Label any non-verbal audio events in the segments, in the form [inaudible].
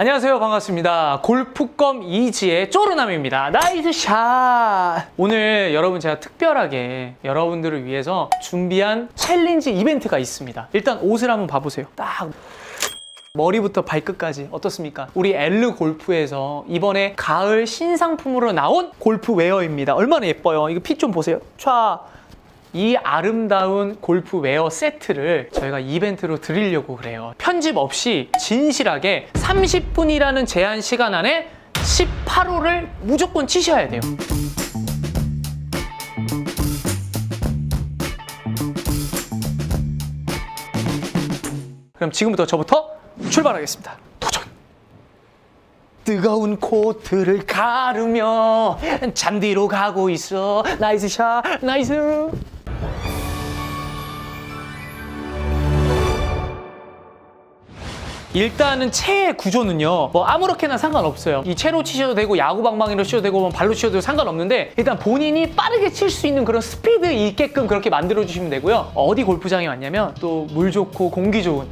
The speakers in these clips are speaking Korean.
안녕하세요. 반갑습니다. 골프껌 이지의 쪼르남입니다. 나이스 샷! 오늘 여러분 제가 특별하게 여러분들을 위해서 준비한 챌린지 이벤트가 있습니다. 일단 옷을 한번 봐보세요. 딱 머리부터 발끝까지 어떻습니까? 우리 엘르 골프에서 이번에 가을 신상품으로 나온 골프 웨어입니다. 얼마나 예뻐요. 이거 핏 좀 보세요. 촤. 이 아름다운 골프 웨어 세트를 저희가 이벤트로 드리려고 그래요. 편집 없이 진실하게 30분이라는 제한 시간 안에 18호를 무조건 치셔야 돼요. 그럼 지금부터 저부터 출발하겠습니다. 도전! 뜨거운 코트를 가르며 잔디로 가고 있어. 나이스 샷, 나이스. 일단은 채의 구조는요 뭐 아무렇게나 상관없어요. 이 채로 치셔도 되고 야구 방망이로 치셔도 되고 뭐 발로 치셔도 상관없는데 일단 본인이 빠르게 칠 수 있는 그런 스피드 있게끔 그렇게 만들어 주시면 되고요. 어디 골프장에 왔냐면 또 물 좋고 공기 좋은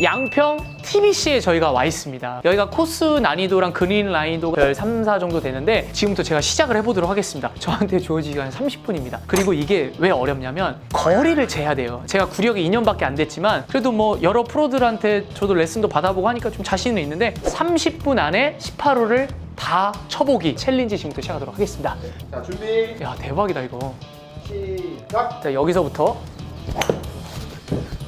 양평 TBC에 저희가 와 있습니다. 여기가 코스 난이도랑 그린 난이도가 별 3, 4 정도 되는데 지금부터 제가 시작을 해보도록 하겠습니다. 저한테 주어진 시간 30분입니다. 그리고 이게 왜 어렵냐면 거리를 재야 돼요. 제가 구력이 2년밖에 안 됐지만 그래도 뭐 여러 프로들한테 저도 레슨도 받아보고 하니까 좀 자신은 있는데 30분 안에 18호를 다 쳐보기 챌린지 지금부터 시작하도록 하겠습니다. 자 준비 야 대박이다 이거. 시작 자 여기서부터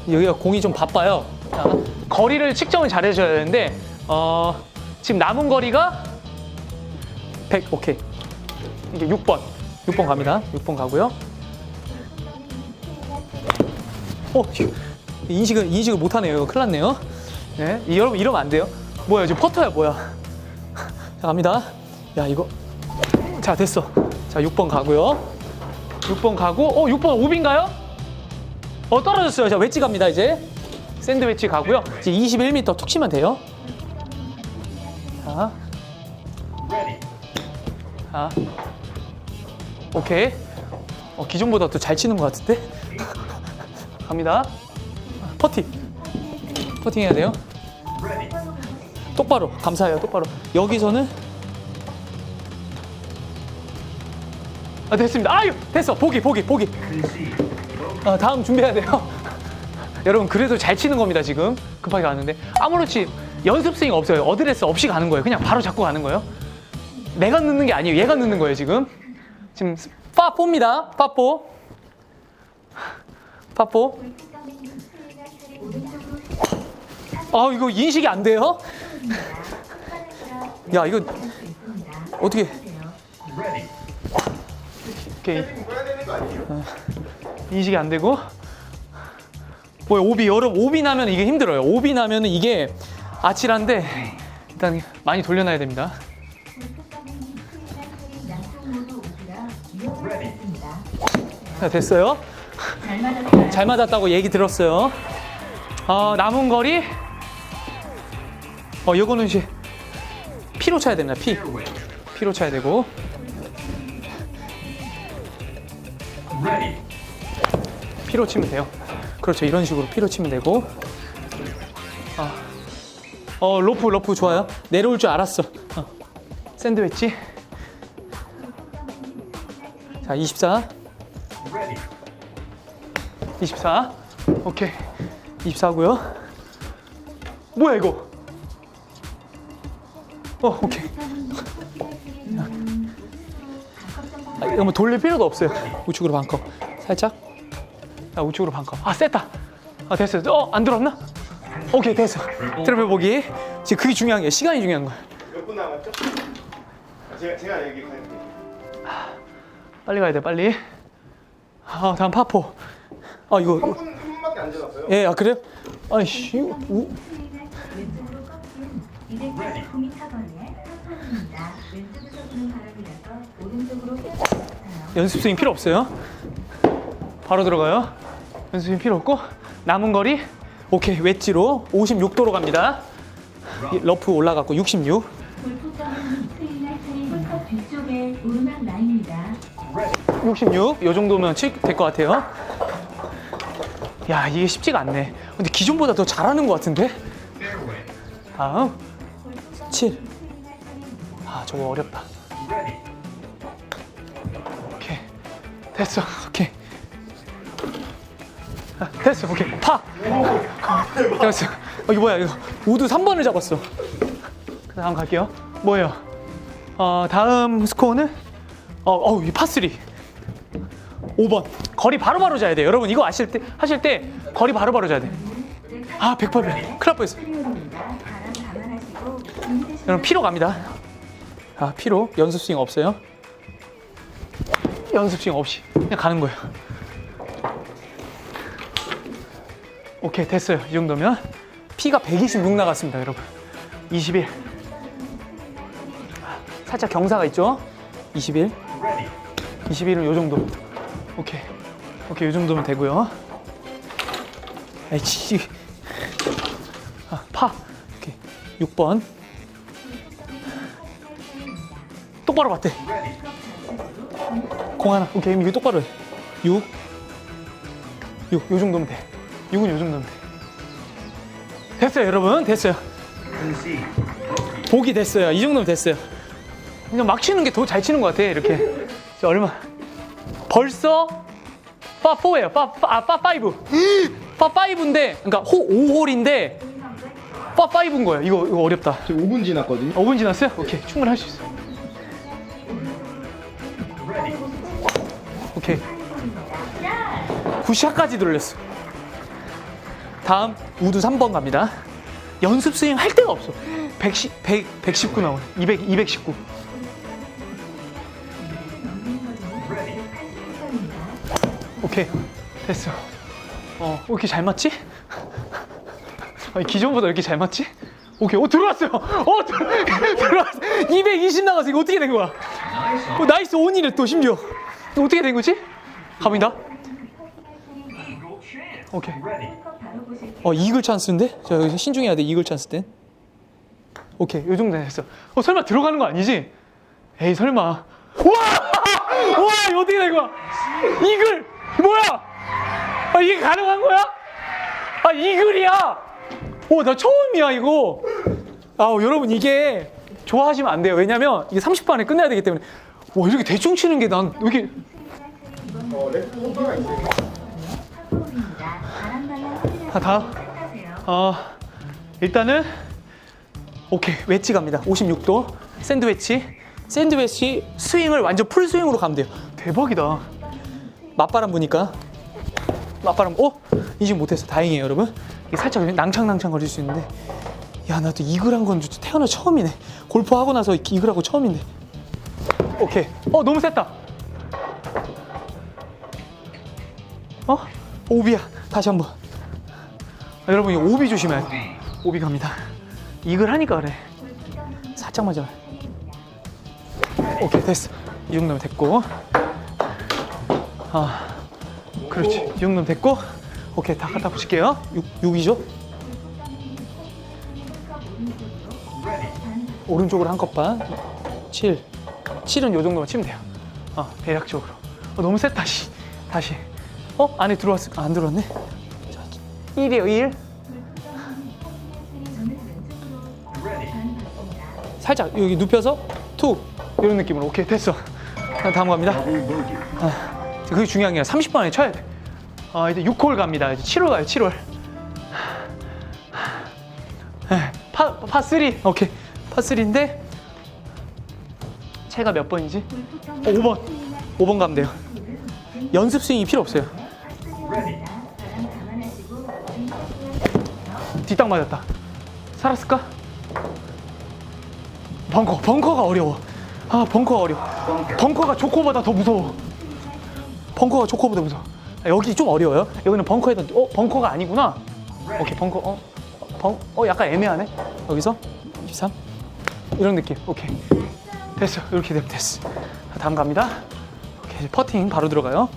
여기가 공이 좀 바빠요. 자, 거리를 측정을 잘 해줘야 되는데 어, 지금 남은 거리가 100 오케이 이게 6번 6번 갑니다. 6번 가고요. 어 인식을 인식을 못하네요. 이거 큰일 났네요. 네, 이, 여러분 이러면 안 돼요. 뭐야 지금 퍼터야 뭐야? [laughs] 자 갑니다. 야 이거 자 됐어. 자 6번 가고요. 6번 가고 어 6번 오빈가요? 어 떨어졌어요. 자 웨지 갑니다 이제 샌드위치 가고요. 이제 21m 툭 치면 돼요. 자, 자, 오케이. 어 기존보다 더 잘 치는 것 같은데? [laughs] 갑니다. 퍼팅. 퍼팅 해야 돼요. 똑바로 감사해요. 똑바로. 여기서는 아 됐습니다. 아유 됐어. 보기 보기 보기. 아, 다음 준비해야 돼요. 여러분 그래도 잘 치는 겁니다 지금. 급하게 가는데. 아무렇지 연습 스윙 없어요. 어드레스 없이 가는 거예요. 그냥 바로 잡고 가는 거예요? 내가 넣는 게 아니에요. 얘가 넣는 거예요 지금? 지금 파포입니다. 파포. 파포. 아 이거 인식이 안 돼요? 야 이거 어떻게? 오케이. 아니에요? 인식이 안 되고 뭐야 오비 여러분 오비 나면 이게 힘들어요. 오비 나면은 이게 아찔한데 일단 많이 돌려놔야 됩니다. 자 됐어요? 잘 맞았다고 얘기 들었어요. 어, 남은 거리? 어 이거는 이제 피로 차야 됩니다 피. 피로 차야 되고. 피로 치면 돼요. 그렇죠. 이런 식으로 피로 치면 되고. 아. 어, 로프, 로프 좋아요. 내려올 줄 알았어. 어. 샌드위치. 자, 24. 24. 오케이. 24고요. 뭐야, 이거? 어, 오케이. 아, 이거 뭐 돌릴 필요도 없어요. 우측으로 반컵. 살짝. 자, 우측으로 반컵. 아, 셌다. 아, 됐어. 어, 안 들었나? 오케이, 됐어. 트래블 보기. 지금 그게 중요한 게 시간이 중요한 거야. 몇 분 남았죠? 아, 제가 제가 얘기 할게요 빨리 가야 돼, 빨리. 아, 다음 파포. 아, 이거. 한 분, 한 분밖에 안 지났어요 예, 아, 그래요? 아이씨, 이거 우, 왼쪽으로 꺾인 249m번의 파포입니다. 왼쪽에서 부는 바람이라서 오른쪽으로 빼주세요. 연습 스윙 필요 없어요. 바로 들어가요. 연습 스윙 필요 없고. 남은 거리. 오케이, 웨지로 56도로 갑니다. 이 러프 올라갔고 66. 골프장은 스테이나 차리 홀컵 뒤쪽에 오르막 라인입니다. 66. 요 정도면 칠될것 같아요. 야, 이게 쉽지가 않네. 근데 기존보다 더 잘하는 것 같은데? 다음. 7. 아, 저거 어렵다. 오케이. 됐어. 오케이. 아, 됐어. 오케이. 파. 됐어. 어, 이거 뭐야? 이거 우드 3번을 잡았어. 그 다음 갈게요. 뭐예요? 어, 다음 스코어는 어, 어, 이 파3. 5번. 거리 바로바로 자야 돼. 여러분 이거 아실 때 하실 때 거리 바로바로 자야 돼. 아, 108배. 큰일 날 뻔 했어. 프리오입니다. 바람 감안하시고 힘드시면 여러분 피로 갑니다. 아 피로 연습 스윙 없어요. 연습 스윙 없이 그냥 가는 거예요. 오케이 됐어요. 이 정도면 피가 126 나갔습니다, 여러분. 21. 살짝 경사가 있죠? 21. 21은 요 정도. 오케이. 오케이, 요 정도면 되고요. 에이치. 아, 파. 오케이. 6번. 똑바로 맞대. 공 하나. 오케이, 이거 똑바로 해. 6. 6. 요 정도면 돼. 6은 요 정도면 돼. 됐어요, 여러분. 됐어요. 보기 됐어요. 이 정도면 됐어요. 그냥 막 치는 게 더 잘 치는 것 같아, 이렇게. 자, 얼마? 벌써 파 4예요. 파, 파, 아, 파 5. 파 5인데, 그러니까 호 5홀인데 파 5인 거예요. 이거, 이거 어렵다. 지금 5분 지났거든요. 5분 지났어요? 오케이 충분히 할수 있어. 오케이. 굿샷까지 돌렸어. 다음 우드 3번 갑니다. 연습 스윙 할 데가 없어. 110, 100, 119 나오네. 200, 219. 오케이 됐어. 어, 왜 이렇게 잘 맞지? [laughs] 아니, 기존보다 왜 이렇게 잘 맞지? 오케이, 어 들어왔어요. 어 들, [laughs] 들어왔어. 220 나가서 이거 어떻게 된 거야? 어, 나이스 온이래 또 심지어. 어떻게 된 거지? 갑니다. 오케이. 어 이글 찬스인데? 자 여기서 신중해야 돼 이글 찬스 땐. 오케이 요 정도 됐어. 어 설마 들어가는 거 아니지? 에이 설마. 와! [laughs] 와 이거 어떻게 된 거야? 이글 뭐야? 아 이게 가능한 거야? 아 이글이야. 오 나 처음이야 이거. 아 여러분 이게 좋아하시면 안 돼요. 왜냐면 이게 30분 안에 끝내야 되기 때문에. 와 이렇게 대충 치는 게 난 이렇게 어, 아, 다음. 어, 일단은 오케이 웨지 갑니다. 56도 샌드 웨지. 샌드 웨지 스윙을 완전 풀 스윙으로 가면 돼요. 대박이다. 맞바람 부니까 맞바람. 어? 이직 못했어. 다행이에요, 여러분. 이게 살짝 낭창낭창 거릴 수 있는데. 야, 나도 이글한 건 태어나 처음이네. 골프 하고 나서 이글하고 처음인데. 오케이. 어, 너무 셌다. 어? 오비야. 다시 한 번. 아, 여러분 이거 오비 조심해야 돼. 오비 갑니다. 이글 하니까 그래. 살짝 맞아. 오케이 됐어. 이 정도면 됐고. 아 그렇지. 이 정도면 됐고. 오케이 다 갖다 붙일게요. 6 6이죠? 오른쪽으로 한 컵 반. 7. 7은 요 정도만 치면 돼요. 어, 대략적으로. 어, 너무 셌다. 씨. 다시. 어? 안에 들어왔을 아, 안 들어왔네. 자, 1이에요, 1. 살짝 여기 눕혀서 툭 이런 느낌으로 오케이 됐어. 자, 다음 갑니다. 아, 그게 중요한 게 아니라 30분 안에 쳐야 돼. 아 이제 6홀 갑니다. 이제 7홀 가요. 7홀. 파, 파 3. 오케이. 파 3인데 채가 몇 번이지? 어, 5번. 5번 가면 돼요. 연습 스윙이 필요 없어요. 뒷땅 맞았다. 살았을까? 벙커, 벙커가 어려워. 아, 벙커가 어려워. 벙커가 조커보다 더 무서워. 벙커가 조커보다 무서워. 아, 여기 좀 어려워요. 여기는 벙커에다, 어, 벙커가 아니구나. 오케이, 벙커, 어, 벙, 어, 약간 애매하네. 여기서 23. 이런 느낌. 오케이. 됐어. 이렇게 되면 됐어. 자, 다음 갑니다. 오케이, 퍼팅 바로 들어가요.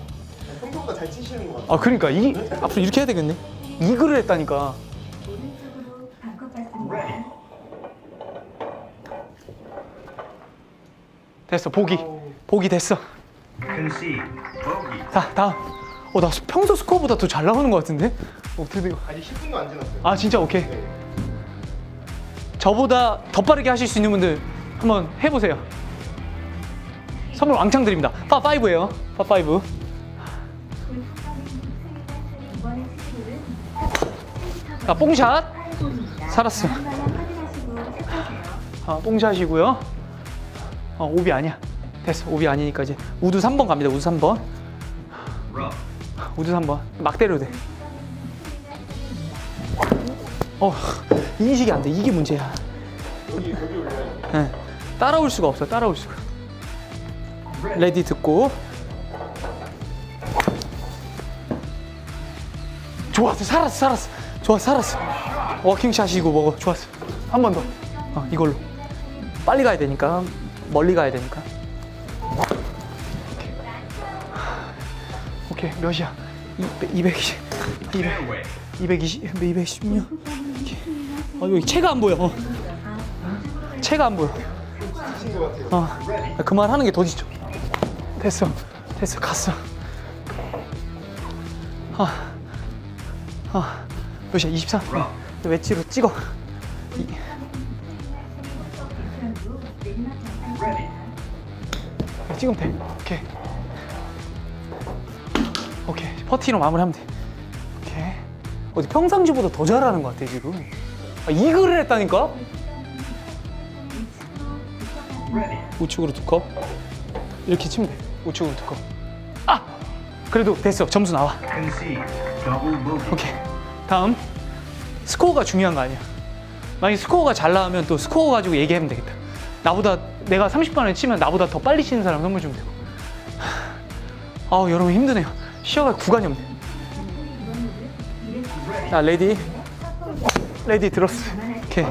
생각보다 잘 치시는 것 같아요. 아, 그러니까 이 앞으로 이렇게 해야 되겠네. 이글을 했다니까. 오른쪽으로 반컵 받습니다. 됐어. 보기. 보기 됐어. 자, 다음. 어, 나 평소 스코어보다 더 잘 나오는 것 같은데? 어떻게 돼? 아직 10분도 안 지났어요. 아, 진짜 오케이. 네. 저보다 더 빠르게 하실 수 있는 분들 한번 해보세요. 선물 왕창 드립니다. 파5예요. 파5. 이번에 치료는 자, 뽕샷. 살았어. 체크하세요. 아, 뽕샷이고요. 어, 오비 아니야. 됐어. 오비 아니니까 이제 우드 3번 갑니다. 우드 3번. rough, 우드 3번. 막 때려도 돼. 어, 인식이 안 돼. 이게 문제야. 예. 따라올 수가 없어. 따라올 수가. 레디 듣고. 좋았어. 살았어. 살았어. 좋았어. 살았어. 워킹샷이고 뭐고 좋았어. 한 번 더. 어, 이걸로. 빨리 가야 되니까. 멀리 가야 되니까. 오케이. 오케이. 몇이야? 200, 220. 200. fairway, 220, 216. 어, 여기 채가 안 보여. 어. 채가 안 보여. 치신 것 같아요. 어. 그만 하는 게 더 지쳐. 됐어. 됐어. 갔어. 아. 아. 몇이야? 24? 웨지로 찍어. 이, 찍으면 돼. 오케이. 오케이. 퍼티로 마무리하면 돼. 어디 평상시보다 더 잘하는 것 같아, 지금. 아, 이 글을 했다니까? ready, 우측으로 두 컵. 이렇게 치면 돼. 우측으로 두 컵. 아! 그래도 됐어. 점수 나와. 오케이. 다음. 스코어가 중요한 거 아니야. 만약 스코어가 잘 나오면 또 스코어 가지고 얘기하면 되겠다. 나보다 내가 30번을 치면 나보다 더 빨리 치는 사람 선물 주면 되고. 아우 여러분 힘드네요. 쉬어갈 구간이 없네. 자 레디. 레디 들었어. 오케이.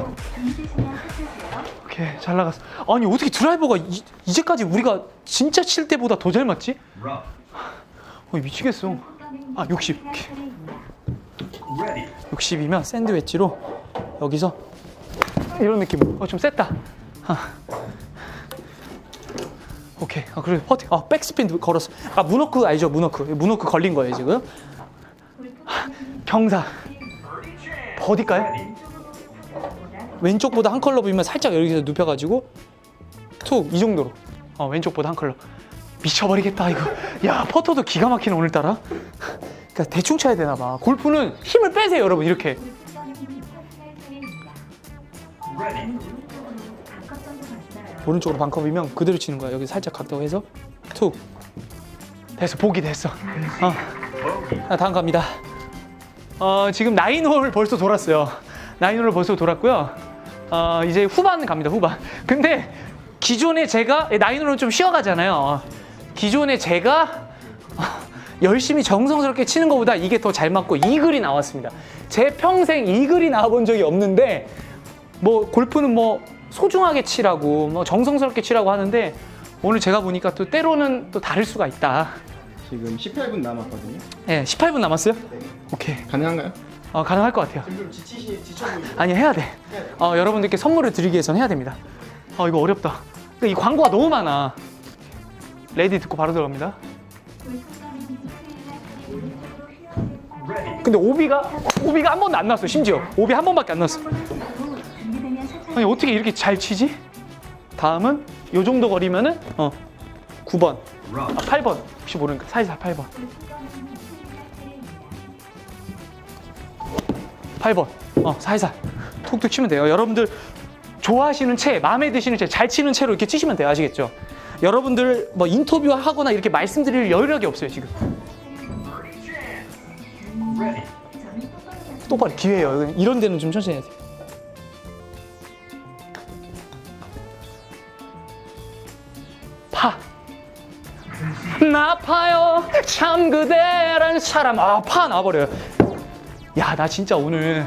오케이 잘 나갔어. 아니 어떻게 드라이버가 이, 이제까지 우리가 진짜 칠 때보다 더 잘 맞지? 어 미치겠어. 아 60. 오케이. ready, 60이면 샌드 웨지로 여기서 이런 느낌으로 어, 좀 셌다. 아. 오케이. 아, 그래. 퍼팅. 아, 백스핀 걸었어. 아, 문워크 알죠? 문워크. 문워크 걸린 거예요, 지금. 하, 경사. 버디까요? 왼쪽보다 한 컬러 보이면 살짝 여기서 눕혀가지고 툭 이 정도로. 어, 왼쪽보다 한 컬러. 미쳐버리겠다 이거. 야 퍼터도 기가 막히네 오늘따라. 그러니까 대충 쳐야 되나 봐. 골프는 힘을 빼세요 여러분 이렇게. 오른쪽으로 반컵이면 그대로 치는 거야. 여기 살짝 각도 해서 툭. 됐어 보기 됐어. 어. 아, 다음 갑니다. 어, 지금 나인홀 벌써 돌았어요. 나인홀 벌써 돌았고요. 어, 이제 후반 갑니다. 후반. 근데 기존에 제가 나인홀은 좀 쉬어가잖아요. 기존에 제가 어, 열심히 정성스럽게 치는 것보다 이게 더 잘 맞고 이 글이 나왔습니다. 제 평생 이 글이 나와본 적이 없는데 뭐 골프는 뭐 소중하게 치라고 뭐 정성스럽게 치라고 하는데 오늘 제가 보니까 또 때로는 또 다를 수가 있다. 지금 18분 남았거든요. 네, 18분 남았어요? 오케이. 가능한가요? 어, 가능할 것 같아요. 지금 좀 지치시 지쳐 보이죠? 아니 해야 돼. 어, 여러분들께 선물을 드리기 위해서는 해야 됩니다. 어, 이거 어렵다. 이 광고가 너무 많아. 레디 듣고 바로 들어갑니다. 근데 오비가 오비가 한 번도 안 나왔어. 심지어 오비 한 번밖에 안 나왔어. 아니 어떻게 이렇게 잘 치지? 다음은 요 정도 거리면은 어 9번, 아, rough, 8번 혹시 모르니까 사이사 8번, 8번 어 사이사 툭툭 치면 돼요. 여러분들 좋아하시는 채, 마음에 드시는 채, 잘 치는 채로 이렇게 치시면 돼요. 아시겠죠? 여러분들 뭐 인터뷰 하거나 이렇게 말씀드릴 여유력이 없어요 지금. 똑바로 기회예요. 이런 데는 좀 천천히 해야 돼. 파. 나파요. 참 그대란 사람 아 파. 나와버려요. 야 나 진짜 오늘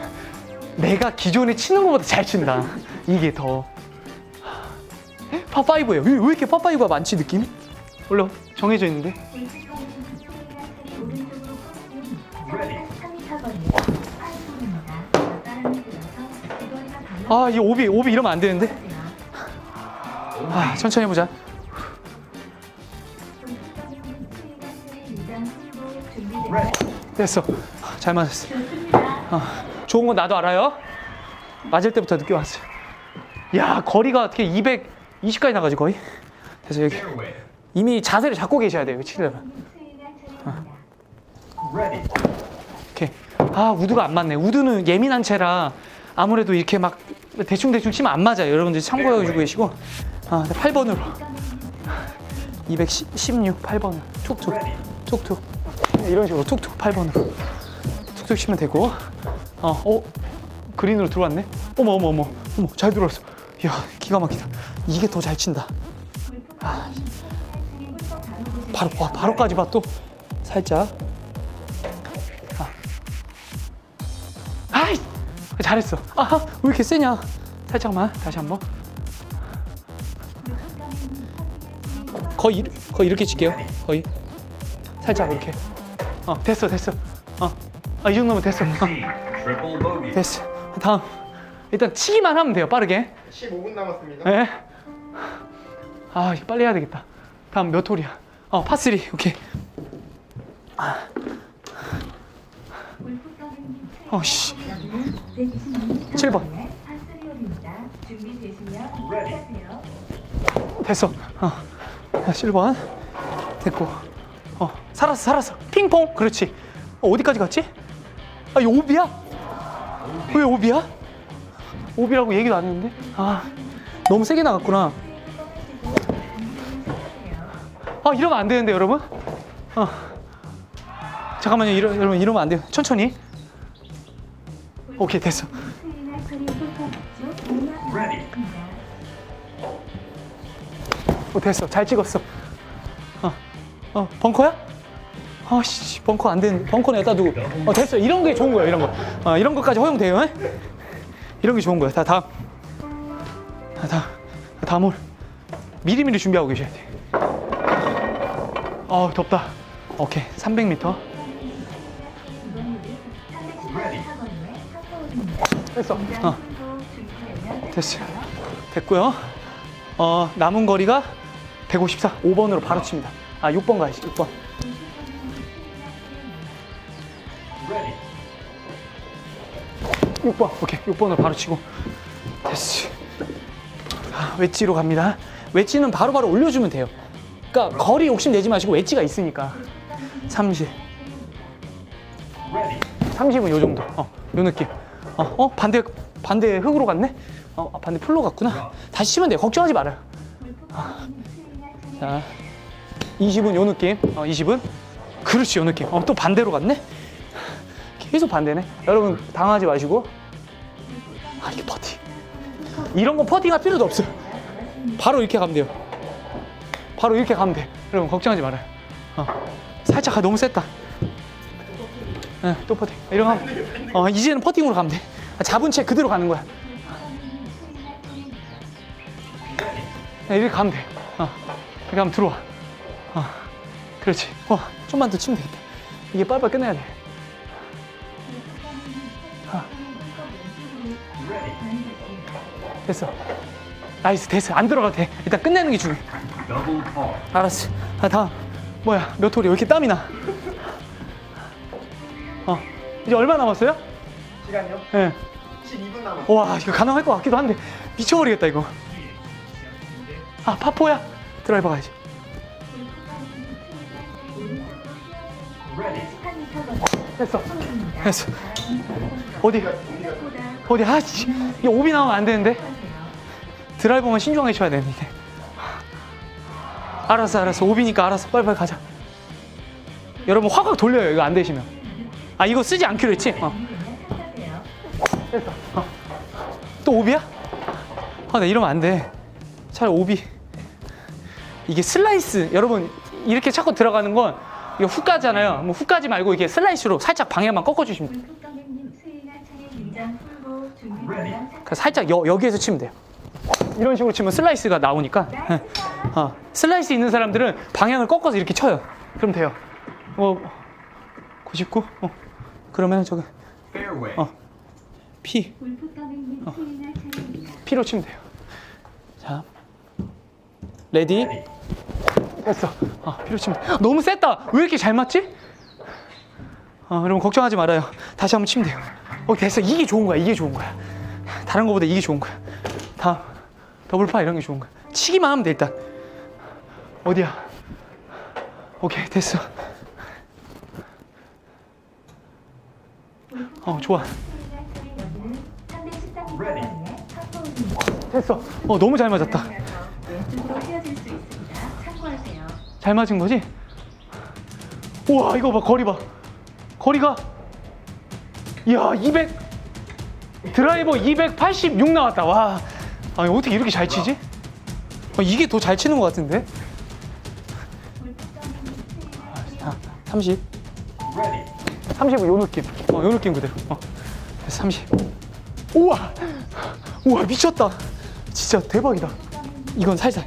내가 기존에 치는 것보다 잘 친다. 이게 더. 파5예요. 왜, 왜 이렇게 파5가 많지 느낌? 원래 정해져 있는데. ready, 아이 오비 오비 이러면 안 되는데? 아 천천히 해보자 됐어 잘 맞았어 어, 좋은 건 나도 알아요 맞을 때부터 느껴왔어요 야 거리가 어떻게 220까지 나가지 거의. 그래서 여기. 이미 자세를 잡고 계셔야 돼요. 치려면. Ready. 이렇게 아 우드가 안 맞네. 우드는 예민한 채라 아무래도 이렇게 막 대충 대충 치면 안 맞아요. 여러분들 참고해 주고 계시고 아 8번으로 216 8번으로 툭툭. 툭툭 이런 식으로 툭툭 8번으로 툭툭 치면 되고 어, 어 그린으로 들어왔네. 어머 어머 어머 어머 잘 들어왔어. 이야 기가 막히다. 이게 더 잘 친다. 아, 바로 와 바로까지 봐또 살짝. 아. 아이 잘했어. 아왜 이렇게 세냐? 살짝만 다시 한번. 거의 이- 거의 이렇게 칠게요. 거의 살짝 이렇게. 어 됐어 됐어. 어이 정도면 됐어. 어, Concede. Triple bogey. 됐어. 다음 일단 치기만 하면 돼요. 빠르게. 15분 남았습니다. 예. 아 이거 빨리 해야 되겠다. 다음 몇 홀이야? 어 파3 오케이. 어 씨 7번. 준비되시면 Ready. 하세요. 됐어. 어. 자, 7번. 됐고. 어, 살았어, 살았어. 핑퐁. 그렇지. 어, 어디까지 갔지? 아, 이거 오비야? 왜 오비야? 오비라고 얘기도 안 했는데? 아, 너무 세게 나갔구나. 아, 이러면 안 되는데, 여러분? 어. 잠깐만요, 이러, 여러분, 이러면 안 돼요. 천천히. 오케이, 됐어. 어, 됐어. 잘 찍었어. 어, 어, 벙커야? 아씨, 벙커 안 되는, 벙커는 여기다 두고. 어, 됐어. 이런 게 좋은 거야, 이런 거. 어, 이런 것까지 허용돼요. 에? 이런 게 좋은 거야. 다, 다음. 아, 다음. 다음 홀. 미리미리 준비하고 계셔야 돼. 어, 덥다. 오케이. 300m. 이번 홀은 314번의 파포홀입니다. 됐어. 어, 됐어. 됐고요. 어, 남은 거리가 154. 5번으로 바로 칩니다. 아, 6번 가야지, 6번. Ready. 6번 오케이. 6번으로 바로 치고. 됐어. 아, 웨지로 갑니다. 웨지는 바로바로 올려주면 돼요. 그러니까 거리 욕심 내지 마시고 웨지가 있으니까. 30 Ready. 30은 요 정도. 어, 요 느낌. 어, 어? 반대 반대 흙으로 갔네? 어 아, 반대 풀로 갔구나. 다시 치면 돼요 걱정하지 말아요. 자 20은 요 느낌? 어 20은? 그렇지 요 느낌. 어 또 반대로 갔네? 계속 반대네. 여러분 당하지 마시고. 아 이게 퍼팅 이런 거 퍼팅할 필요도 없어요 바로 이렇게 가면 돼요. 바로 이렇게 가면 돼. 여러분 걱정하지 말아요. 어. 살짝 아, 너무 셌다. 네, 또 퍼팅 이런 거 어, 이제는 퍼팅으로 가면 돼. 아, 잡은 채 그대로 가는 거야. 네, 이렇게 가면 돼. 어. 이렇게 하면 들어와 어. 그렇지 어, 좀만 더 치면 되겠다 이게 빨리빨리 끝내야 돼 Ready. 됐어. 나이스, 됐어. 안 들어가도 돼. 일단 끝내는 게 중요해. 알았어. 아, 다음. 뭐야, 몇 홀이 왜 이렇게 땀이 나? 어, 이제 얼마 남았어요? 시간요? 예. 12분 남았습니다. 와, 이거 가능할 것 같기도 한데. 미쳐버리겠다, 이거. 아, 파포야? 드라이버 가야지. 됐어. 됐어. 어디? 어디? 아, 씨. 이게 오비 나오면 안 되는데. 드라이버만 신중하게 쳐야 되는데. 알았어, 알았어. 오비니까 알았어. 빨리빨리 가자. 여러분 화각 돌려요. 이거 안 되시면. 아, 이거 쓰지 않기로 했지? 어. 됐어. 어. 또 오비야? 아, 나 이러면 안 돼. 차라리 오비. 이게 슬라이스. 여러분, 이렇게 자꾸 들어가는 건 이거 훅 가잖아요. 뭐훅 가지 말고 이게 슬라이스로 살짝 방향만 꺾어주시면 돼요. 그러니까 살짝 여, 여기에서 치면 돼요. 이런 식으로 치면 슬라이스가 나오니까 예. 어, 슬라이스 있는 사람들은 방향을 꺾어서 이렇게 쳐요. 그럼 돼요. 뭐 99? 어. 그러면 저기. 어. P 차례입니다. P로 치면 돼요. 자, 레디 Ready. 됐어. 아, P로 치면 돼. 너무 셌다. 왜 이렇게 잘 맞지? 어, 여러분 걱정하지 말아요. 다시 한번 치면 돼요. 어, 됐어. 이게 좋은 거야. 이게 좋은 거야. 다른 거보다 이게 좋은 거야. 다음. 더블파 이런 게 좋은 거야. 치기만 하면 돼 일단. 어디야? 오케이 됐어. 어 좋아. 여기는 313m Ready. 거리의 파포입니다. 됐어. 어 너무 잘 맞았다. 잘 맞은 거지? 우와 이거 봐 거리 봐. 거리가 이야 200 드라이버 286 나왔다. 와. 아니 어떻게 이렇게 잘 치지? 어, 이게 더 잘 치는 것 같은데? 아, 30. Ready. 30은 요 느낌. 어, 요 느낌 그대로. 어. 30. 우와! 우와, 미쳤다. 진짜 대박이다. 이건 살살.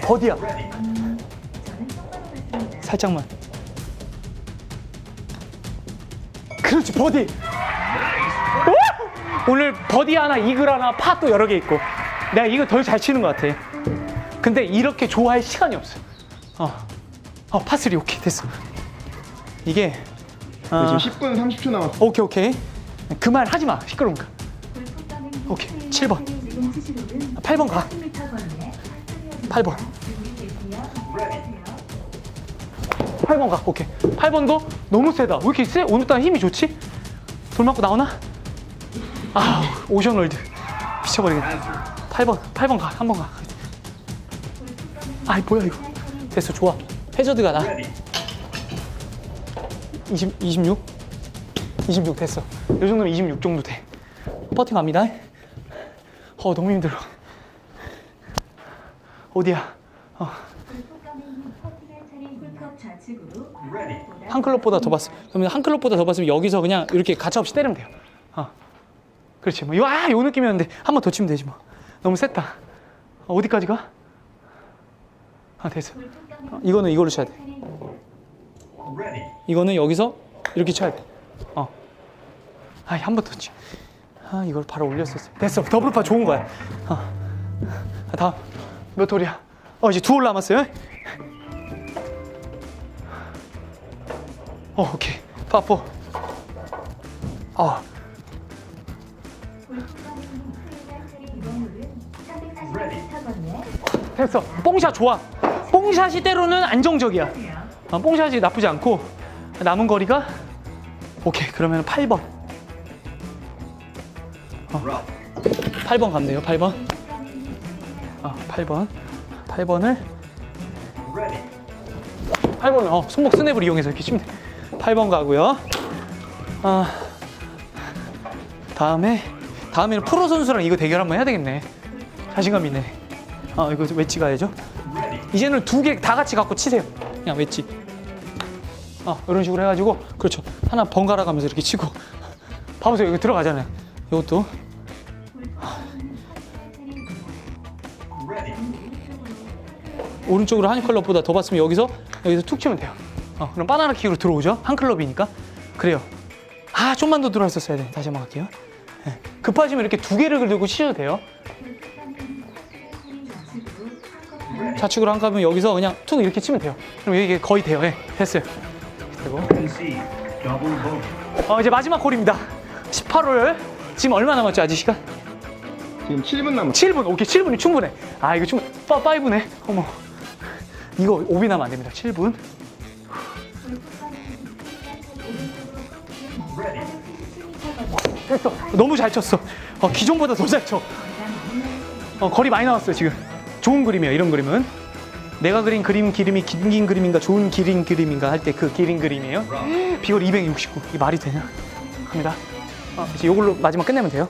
버디야. 살짝만. 그렇지, 버디. 오! 오늘 버디 하나, 이글 하나, 파 또 여러 개 있고. 내가 이거 덜 잘 치는 것 같아. 근데 이렇게 좋아할 시간이 없어. 어. 어, 파스리 오케이, 됐어. 이게. 어, 지금 10분 30초 남았어. 오케이 오케이 그 말 하지 마 시끄러우니까 오케이, 트레일러 칠 번. 트레일 지금 치시로는 8번 가 10m 거리에 8번 8번 가 오케이 8번도 너무 세다 왜 이렇게 세? 오늘따라 힘이 좋지? 돌 맞고 나오나? 아 오션월드 미쳐버리겠네 8번 8번 가 한 번 가 아이 뭐야 이거 됐어 좋아 해저드가 나 Ready. 20, 26? 26 됐어. 이 정도면 26 정도 돼. 퍼팅 갑니다. 어, 너무 힘들어. 어디야? 골프가는 퍼팅할 차례 홀컵 좌측으로 Ready. 한 클럽보다 더 봤어. 그러면 한 클럽보다 더 봤으면 여기서 그냥 이렇게 가차없이 때리면 돼요. 어. 그렇지. 뭐, 요, 아, 요 느낌이었는데 한 번 더 치면 되지 뭐. 너무 셌다. 어, 어디까지 가? 아, 됐어. 어, 이거는 이걸로 쳐야 돼. 이거는 여기서 이렇게 쳐야 돼. 어. 아, 한 번 더 치. 아, 이걸 바로 올렸었어. 됐어. 더블파 좋은 거야. 어. 아, 다음. 몇 홀이야? 어, 이제 두 홀 남았어요. 어, 오케이. 파포. 어, 됐어. 뽕샷 좋아. 뽕샷이 때로는 안정적이야. 어, 뽕샷이 나쁘지 않고 남은 거리가 오케이. 그러면 8번. Rough. 8번 갔네요. 8번. 아, 8번. 8번을 Ready. 8번을 어, 손목 스냅을 이용해서 이렇게 치면 돼. 8번 가고요. 아, 다음에 다음에는 프로 선수랑 이거 대결 한번 해야 되겠네. 자신감 있네. 아, 이거 웨지 가야죠. 이제는 두 개 다 같이 갖고 치세요. 그냥 웨지. 어, 이런 식으로 해가지고 그렇죠. 하나 번갈아 가면서 이렇게 치고. [laughs] 봐보세요. 이거 들어가잖아요. 이것도. 오른쪽으로 한 클럽보다 더 봤으면 여기서 여기서 툭 치면 돼요. 어, 그럼 바나나 킥으로 들어오죠. 한 클럽이니까. 그래요. 아, 좀만 더 들어왔었어야 돼. 다시 한번 갈게요. 예. 급하시면 이렇게 두 개를 들고 치셔도 돼요. 좌측으로 한 컵은 여기서 그냥 툭 이렇게 치면 돼요. 그럼 이게 거의 돼요. 예, 됐어요. 되고. Bogey. 어, 이제 마지막 홀입니다. 18홀. 지금 얼마 남았죠, 아직 시간? 지금 7분 남았어. 7분. 오케이, 7분이 충분해. 아, 이거 충분. 5네. 어머. 이거 5비 나면 안 됩니다. 7분. 됐어. 너무 잘 쳤어. 어, 기존보다 더 잘 쳐. 어, 거리 많이 나왔어요, 지금. 좋은 그림이에요, 이런 그림은. 내가 그린 그림 기름이 긴 그림인가 좋은 기린 그림인가 할 때 그 기린 그림이에요. 비걸 269. 이 말이 되냐? 갑니다. 어, 이제 이걸로 마지막 끝내면 돼요.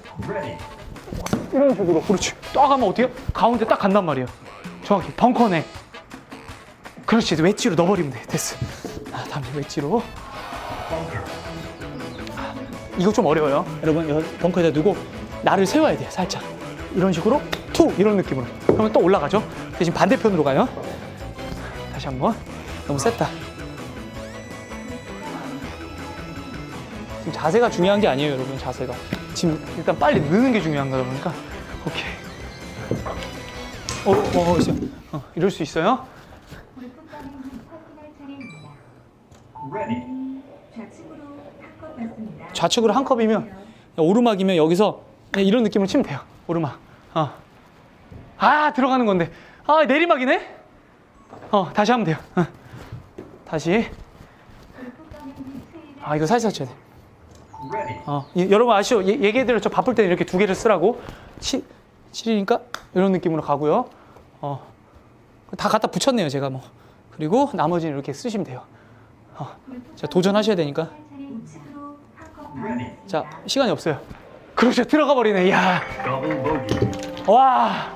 이런 식으로. 그렇지. 딱 하면 어때요? 가운데 딱 간단 말이에요. 정확히. 벙커네. 그렇지. 웨지로 넣어버리면 돼. 됐어. 아, 다음에 웨지로. Bunker. 이거 좀 어려워요. 여러분, 여- 벙커에다 두고 나를 세워야 돼요. 살짝. 이런 식으로 툭 이런 느낌으로. 그러면 또 올라가죠. 대신 반대편으로 가요. 다시 한 번. 너무 셌다. 지금 자세가 중요한 게 아니에요, 여러분. 자세가. 지금 일단 빨리 느는 게 중요한 거다 보니까. 오케이. 어, 어, 어. 어, 이럴 수 있어요. 좌측으로 한 컵이면 오르막이면 여기서 이런 느낌으로 치면 돼요. 오르막. 어. 아 들어가는 건데 아 내리막이네 어 다시 하면 돼요 어. 다시 아 이거 살살 쳐야 돼. 어, 이- 여러분 아시죠? 얘- 얘기해드려 저 바쁠 때는 이렇게 두 개를 쓰라고. 치, 7이니까 이런 느낌으로 가고요. 어, 다 갖다 붙였네요, 제가 뭐. 그리고 나머지는 이렇게 쓰시면 돼요. 어, 자, 도전하셔야 되니까. 우측으로 한컵 Ready. 자, 시간이 없어요. 그렇죠, 들어가 버리네. bogey. 와.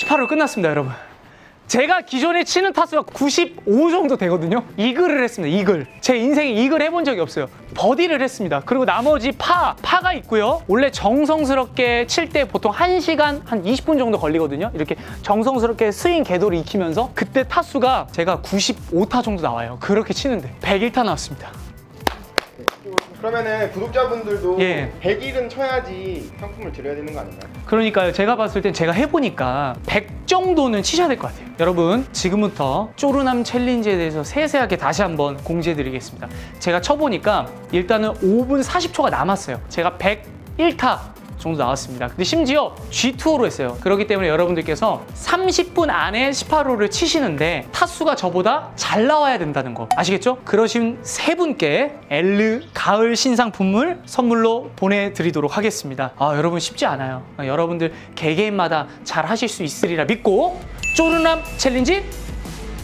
18홀 끝났습니다, 여러분. 제가 기존에 치는 타수가 95 정도 되거든요. 이글을 했습니다. 이글. 제 인생에 이글 해본 적이 없어요. 버디를 했습니다. 그리고 나머지 파, 파가 있고요. 원래 정성스럽게 칠 때 보통 1시간 한 20분 정도 걸리거든요. 이렇게 정성스럽게 스윙 궤도를 익히면서 그때 타수가 제가 95타 정도 나와요. 그렇게 치는데 101타 나왔습니다. 그러면은 구독자분들도 예. 100일은 쳐야지 상품을 드려야 되는 거 아닌가요? 그러니까요. 제가 봤을 땐 제가 해보니까 100 정도는 치셔야 될 것 같아요. 여러분, 지금부터 쪼르남 챌린지에 대해서 세세하게 다시 한번 공지해드리겠습니다. 제가 쳐보니까 일단은 5분 40초가 남았어요. 제가 101타 정도 나왔습니다. 근데 심지어 G2호로 했어요. 그렇기 때문에 여러분들께서 30분 안에 18호를 치시는데 타수가 저보다 잘 나와야 된다는 거 아시겠죠? 그러신 세 분께 엘르 가을 신상품물 선물로 보내드리도록 하겠습니다. 아 여러분 쉽지 않아요. 아, 여러분들 개개인마다 잘 하실 수 있으리라 믿고 쪼르남 챌린지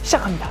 시작합니다.